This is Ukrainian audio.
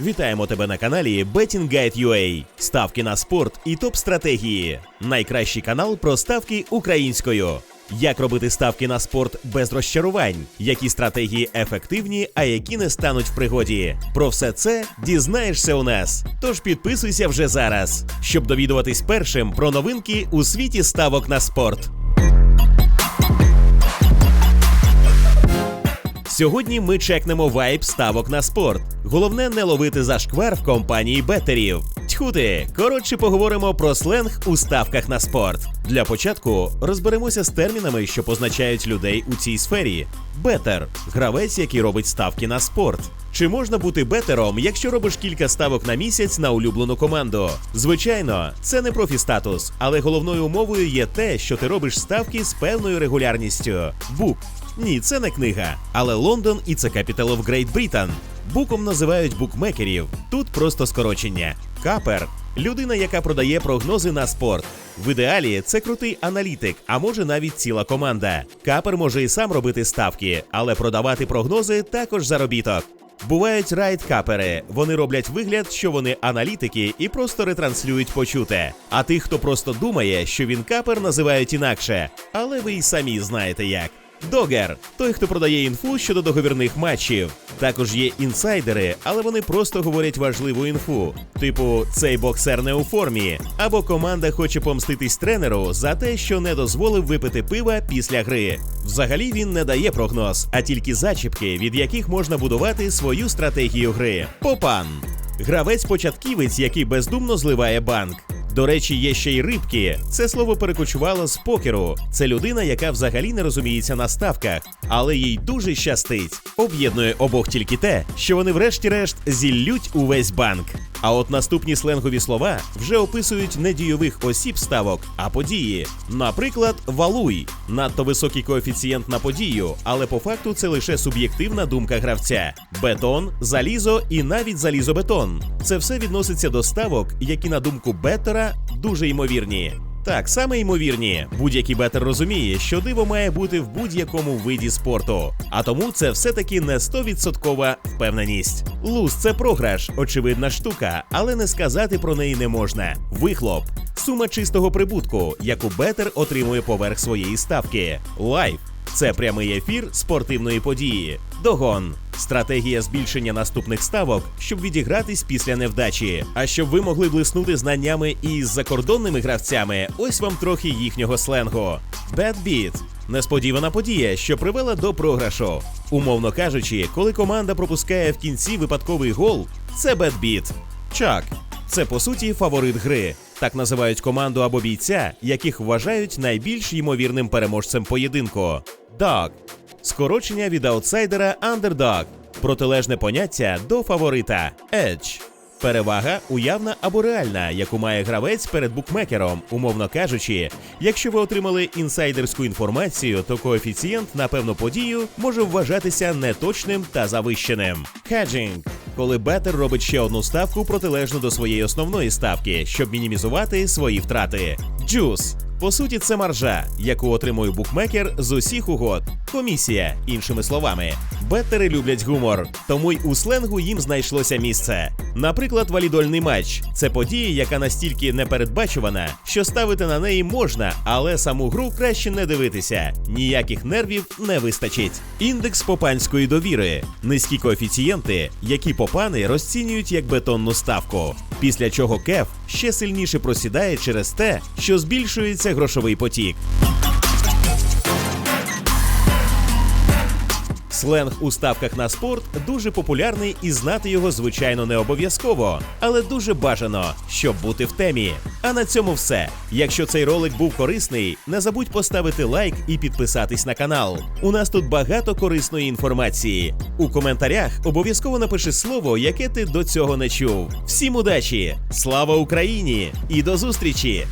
Вітаємо тебе на каналі Betting Guide UA. Ставки на спорт і топ-стратегії. Найкращий канал про ставки українською. Як робити ставки на спорт без розчарувань, які стратегії ефективні, а які не стануть в пригоді. Про все це дізнаєшся у нас. Тож підписуйся вже зараз, щоб довідуватись першим про новинки у світі ставок на спорт. Сьогодні ми чекнемо вайб ставок на спорт. Головне не ловити зашквар в компанії бетерів. Тьху ти! коротше, поговоримо про сленг у ставках на спорт. Для початку розберемося з термінами, що позначають людей у цій сфері. Бетер гравець, який робить ставки на спорт. Чи можна бути бетером, якщо робиш кілька ставок на місяць на улюблену команду? Звичайно, це не профі-статус, але головною умовою є те, що ти робиш ставки з певною регулярністю. Бук. Ні, це не книга, але Лондон і це Capital of Great Britain. Буком називають букмекерів. Тут просто скорочення. Капер людина, яка продає прогнози на спорт. В ідеалі це крутий аналітик, а може навіть ціла команда. Капер може і сам робити ставки, але продавати прогнози також заробіток. Бувають райд-капери. Вони роблять вигляд, що вони аналітики і просто ретранслюють почуте. А тих, хто просто думає, що він капер, називають інакше. Але ви й самі знаєте як. Догер той, хто продає інфу щодо договірних матчів. Також є інсайдери, але вони просто говорять важливу інфу. Типу, цей боксер не у формі, або команда хоче помститись тренеру за те, що не дозволив випити пива після гри. Взагалі він не дає прогноз, а тільки зачіпки, від яких можна будувати свою стратегію гри. Попан гравець-початківець, який бездумно зливає банк. До речі, є ще й рибки. Це слово перекочувало з покеру. Це людина, яка взагалі не розуміється на ставках, але їй дуже щастить. Об'єднує обох тільки те, що вони, врешті-решт, зіллють увесь банк. А от наступні сленгові слова вже описують не дійових осіб ставок, а події. Наприклад, валуй надто високий коефіцієнт на подію, але по факту це лише суб'єктивна думка гравця. Бетон, залізо і навіть залізобетон. Це все відноситься до ставок, які на думку бетера дуже ймовірні. Так, саме ймовірні, будь-який бетер розуміє, що диво має бути в будь-якому виді спорту. А тому це все-таки не 100% впевненість. Луз це програш, очевидна штука, але не сказати про неї не можна. Вихлоп. Сума чистого прибутку, яку бетер отримує поверх своєї ставки. Лайф це прямий ефір спортивної події. Догон стратегія збільшення наступних ставок, щоб відігратись після невдачі. А щоб ви могли блиснути знаннями із закордонними гравцями, ось вам трохи їхнього сленгу. Beat – несподівана подія, що привела до програшу. Умовно кажучи, коли команда пропускає в кінці випадковий гол, це beat. Чак це по суті фаворит гри. Так називають команду або бійця, яких вважають найбільш ймовірним переможцем поєдинку. Dog – скорочення від аутсайдера Underdog, протилежне поняття до фаворита Edge. Перевага уявна або реальна, яку має гравець перед букмекером, умовно кажучи, якщо ви отримали інсайдерську інформацію, то коефіцієнт на певну подію може вважатися неточним та завищеним. Хеджинг коли бетер робить ще одну ставку протилежну до своєї основної ставки, щоб мінімізувати свої втрати. Джус по суті, це маржа, яку отримує букмекер з усіх угод. Комісія, іншими словами, беттери люблять гумор, тому й у сленгу їм знайшлося місце. Наприклад, валідольний матч це подія, яка настільки непередбачувана, що ставити на неї можна, але саму гру краще не дивитися. Ніяких нервів не вистачить. Індекс попанської довіри, низькі коефіцієнти, які попани розцінюють як бетонну ставку. Після чого кеф ще сильніше просідає через те, що збільшується грошовий потік. Сленг у ставках на спорт дуже популярний і знати його, звичайно, не обов'язково, але дуже бажано, щоб бути в темі. А на цьому все. Якщо цей ролик був корисний, не забудь поставити лайк і підписатись на канал. У нас тут багато корисної інформації. У коментарях обов'язково напиши слово, яке ти до цього не чув. Всім удачі! Слава Україні! І до зустрічі!